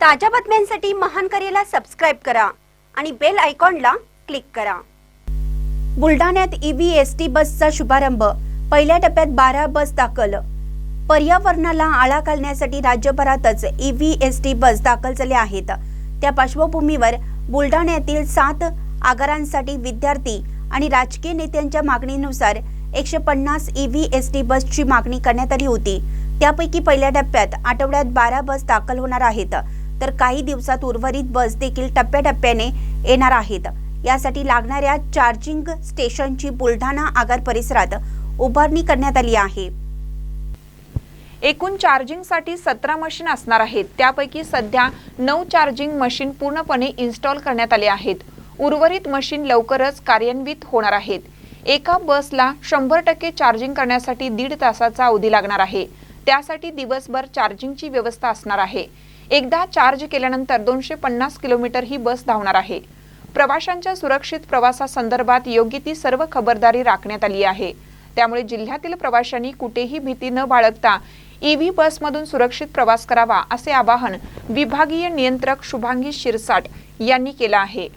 ताज्या बातम्यांसाठी महान करेला सबस्क्राईब करा आणि बेल आयकॉनला क्लिक करा. बुलढाण्यात ईव्ही एस टी बसचा शुभारंभ. पहिल्या टप्प्यात बारा बस दाखल. पर्यावरणाला आळा घालण्यासाठी राज्यभरातच ईव्ही एस टी बस दाखल झाल्या आहेत. त्या पार्श्वभूमीवर बुलढाण्यातील सात आगारांसाठी विद्यार्थी आणि राजकीय नेत्यांच्या मागणीनुसार एकशे पन्नास ईव्ही एस टी बसची मागणी करण्यात आली होती. त्यापैकी पहिल्या टप्प्यात आठवड्यात बारा बस दाखल होणार आहेत. तर काही दिवसात उर्वरित बस देखील टप्प्याटप्प्याने येणार आहेत. यासाठी लागणाऱ्या चार्जिंग स्टेशनची बुलढाणा आगार परिसरात उभारणी करण्यात आली आहे. एकूण चार्जिंगसाठी सतरा मशीन असणार आहेत. त्यापैकी सध्या नऊ चार्जिंग मशीन पूर्णपणे इन्स्टॉल करण्यात आले आहेत. उर्वरित मशीन लवकरच कार्यान्वित होणार आहेत. एका बसला शंभर टक्के चार्जिंग करण्यासाठी दीड तासाचा अवधी लागणार आहे. त्यासाठी दिवसभर चार्जिंगची व्यवस्था असणार आहे. एकदा चार्ज केल्यानंतर दोनशे पन्नास किलोमीटर ही बस धावणार आहे. प्रवाशांच्या सुरक्षित प्रवासासंदर्भात योग्य ती सर्व खबरदारी राखण्यात आली आहे. त्यामुळे जिल्ह्यातील प्रवाशांनी कुठेही भीती न बाळगता ईव्ही बसमधून सुरक्षित प्रवास करावा असे आवाहन विभागीय नियंत्रक शुभांगी शिरसाट यांनी केलं आहे.